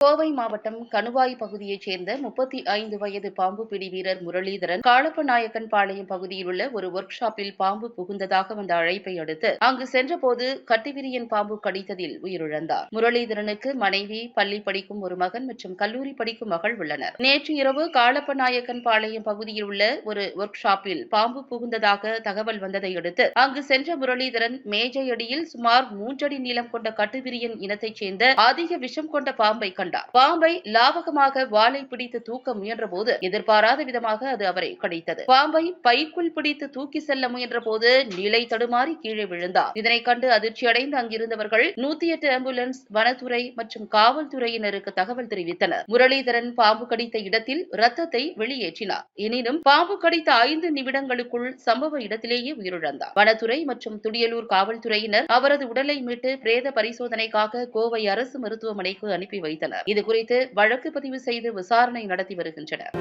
கோவை மாவட்டம் கணுவாய் பகுதியைச் சேர்ந்த முப்பத்தி ஐந்து வயது பாம்பு பிடி வீரர் முரளிதரன் காளப்பநாயக்கன் பாளையம் பகுதியில் உள்ள ஒரு ஒர்க் ஷாப்பில் பாம்பு புகுந்ததாக வந்த அழைப்பை அடுத்து அங்கு சென்றபோது கட்டுவிரியன் பாம்பு கடித்ததில் உயிரிழந்தார். முரளிதரனுக்கு மனைவி பள்ளி படிக்கும் ஒரு மகன் மற்றும் கல்லூரி படிக்கும் மகள் உள்ளனர். நேற்று இரவு காளப்பநாயக்கன் பாளையம் பகுதியில் உள்ள ஒரு ஒர்க் ஷாப்பில் பாம்பு புகுந்ததாக தகவல் வந்ததை அடுத்து அங்கு சென்ற முரளிதரன் மேஜையடியில் சுமார் மூன்றடி நீளம் கொண்ட கட்டுவிரியன் இனத்தைச் சேர்ந்த அதிக விஷம் கொண்ட பாம்பை கண்டார். பாம்பை லாவகமாக வாளை பிடித்து தூக்க முயன்றபோது எதிர்பாராத விதமாக அது அவரை கடித்தது. பாம்பை பைக்குள் பிடித்து தூக்கி செல்ல முயன்றபோது நிலை தடுமாறி கீழே விழுந்தார். இதனைக் கண்டு அதிர்ச்சியடைந்து அங்கிருந்தவர்கள் நூத்தி எட்டு ஆம்புலன்ஸ் வனத்துறை மற்றும் காவல்துறையினருக்கு தகவல் தெரிவித்தனர். முரளிதரன் பாம்பு கடித்த இடத்தில் ரத்தத்தை வெளியேற்றினார். எனினும் பாம்பு கடித்த ஐந்து நிமிடங்களுக்குள் சம்பவ இடத்திலேயே உயிரிழந்தார். வனத்துறை மற்றும் துடியலூர் காவல்துறையினர் அவரது உடலை மீட்டு பிரேத பரிசோதனைக்காக கோவை அரசு மருத்துவமனைக்கு அனுப்பி வைத்தனர். இது குறித்து வழக்கு பதிவு செய்து விசாரணை நடத்தி வருகின்றனர்.